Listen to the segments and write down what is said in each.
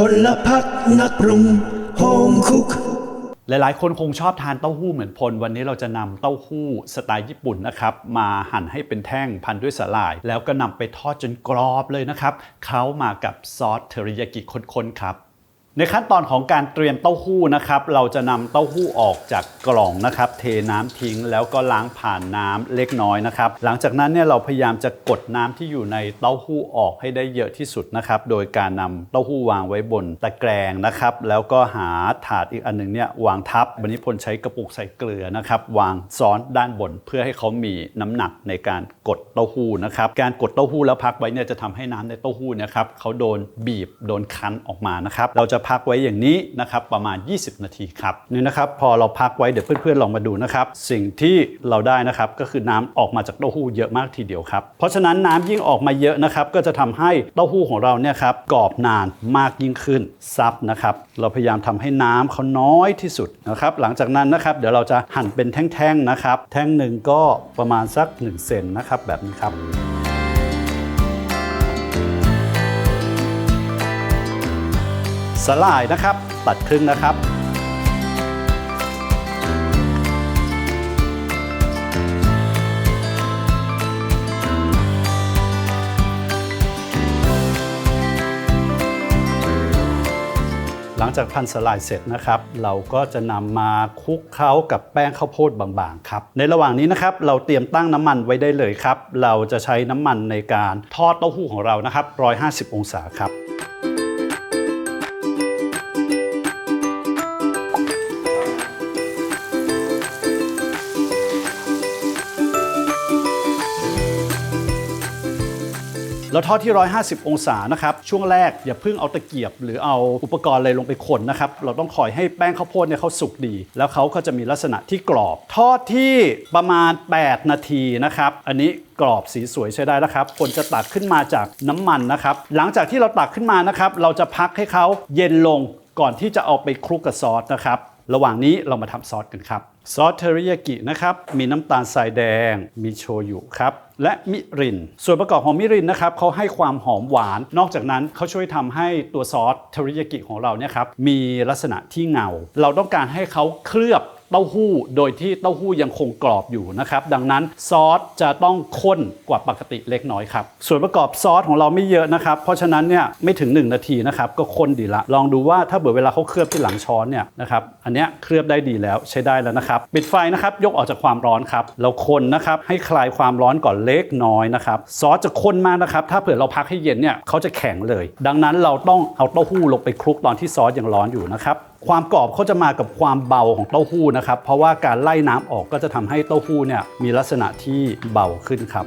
พลพักนักปรุงโฮมคุก หลายๆ คนคงชอบทานเต้าหู้เหมือนพล วันนี้เราจะนำเต้าหู้สไตล์ญี่ปุ่นนะครับ มาหั่นให้เป็นแท่งพันด้วยสาหร่าย แล้วก็นำไปทอดจนกรอบเลยนะครับ เขามากับซอสเทอริยากิข้นๆครับ ในขั้นตอนของการเตรียมเต้าหู้นะครับ เราจะนำเต้าหู้ออกจากกล่องนะครับ เทน้ำทิ้งแล้วก็ล้างผ่านน้ำเล็กน้อยนะครับ หลังจากนั้นเนี่ยเราพยายามจะกดน้ำที่อยู่ในเต้าหู้ออกให้ได้เยอะที่สุดนะครับ โดยการนำเต้าหู้วางไว้บนตะแกรงนะครับ แล้วก็หาถาดอีกอันหนึงเนี่ยวางทับวันนี้พลใช้กระปุกใส่เกลือนะครับ วางซ้อนด้านบน เพื่อให้เขามีน้ำหนักในการกดเต้าหู้นะครับ การกดเต้าหู้แล้วพักไว้เนี่ยจะทำให้น้ำในเต้าหู้นะครับเขาโดนบีบโดนคั้นออกมานะครับ เราจะพักไว้อย่างนี้นะครับประมาณ 20 นาทีครับนี่นะครับพอเราพักไว้เดี๋ยวเพื่อนๆลองมาดูนะครับสิ่งที่เราได้นะครับก็คือน้ำออกมาจากเต้าหู้เยอะมากทีเดียวครับเพราะฉะนั้นน้ำยิ่งออกมาเยอะนะครับก็จะทำให้เต้าหู้ของเราเนี่ยครับกรอบนานมากยิ่งขึ้นซับนะครับเราพยายามทำให้น้ำเขาน้อยที่สุดนะครับหลังจากนั้นนะครับเดี๋ยวเราจะหั่นเป็นแท่งๆนะครับแท่งหนึ่งก็ประมาณสัก1เซนนะครับแบบนี้ครับ สลายนะครับ ตัดครึ่งนะครับ หลังจากพันสลายเสร็จนะครับ เราก็จะนำมาคลุกเคล้ากับแป้งข้าวโพดบางๆครับ ในระหว่างนี้นะครับ เราเตรียมตั้งน้ำมันไว้ได้เลยครับ เราจะใช้น้ำมันในการทอดเต้าหู้ของเรานะครับ150 องศาครับ เราทอดที่ 150 องศานะครับช่วงแรกอย่าเพิ่งเอาตะเกียบ หรือเอาอุปกรณ์อะไรลงไปคนนะครับเราต้องคอยให้แป้งข้าวโพดเนี่ยเขาสุกดี แล้วเขาก็จะมีลักษณะที่กรอบ ทอดที่ประมาณ 8 นาทีนะครับอันนี้กรอบสีสวยใช้ได้แล้วครับผลจะตักขึ้นมาจากน้ำมันนะครับหลังจากที่เราตักขึ้นมานะครับเราจะพักให้เขาเย็นลงก่อนที่จะเอาไปคลุกกับซอสนะครับ ระหว่างนี้เรามาทำซอสกันครับ ซอสเทอริยากินะครับ มีน้ำตาลทรายแดง มีโชยุครับ และมิริน ส่วนประกอบของมิรินนะครับเขาให้ความหอมหวาน นอกจากนั้นเขาช่วยทำให้ตัวซอสเทอริยากิของเราเนี่ยครับมีลักษณะที่เงา เราต้องการให้เขาเคลือบ เต้าหู้ โดยที่เต้าหู้ยังคงกรอบอยู่นะครับ ดังนั้นซอสจะต้องข้นกว่าปกติเล็กน้อยครับ ส่วนประกอบซอสของเราไม่เยอะนะครับ เพราะฉะนั้นเนี่ยไม่ถึง 1 นาทีนะครับ ก็ข้นดีละ ลองดูว่าถ้าเบื่อเวลาเขาเคลือบที่หลังช้อนเนี่ยนะครับ อันเนี้ยเคลือบได้ดีแล้วใช้ได้แล้วนะครับ ปิดไฟนะครับ ยกออกจากความร้อนครับ เราคนนะครับให้คลายความร้อนก่อนเล็กน้อยนะครับ ซอสจะข้นมากนะครับ ถ้าเผื่อเราพักให้เย็นเนี่ยเขาจะแข็งเลย ดังนั้นเราต้องเอาเต้าหู้ลงไปคลุกตอนที่ซอสยังร้อนอยู่นะครับ ความกรอบเขาจะมากับความเบาของเต้าหู้นะครับ เพราะว่าการไล่น้ำออกก็จะทำให้เต้าหู้เนี่ยมีลักษณะที่เบาขึ้นครับ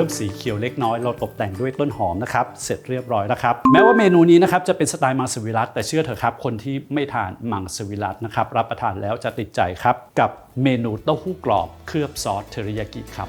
พิ่มสีเขียวเล็กน้อยเราตกแต่งด้วยต้นหอมนะครับ เสร็จเรียบร้อยแล้วครับ แม้ว่าเมนูนี้นะครับจะเป็นสไตล์มังสวิรัตแต่เชื่อเถอะครับ คนที่ไม่ทานมังสวิรัตนะครับรับประทานแล้วจะติดใจครับ กับเมนูเต้าหู้กรอบเคลือบซอสเทอริยากิครับ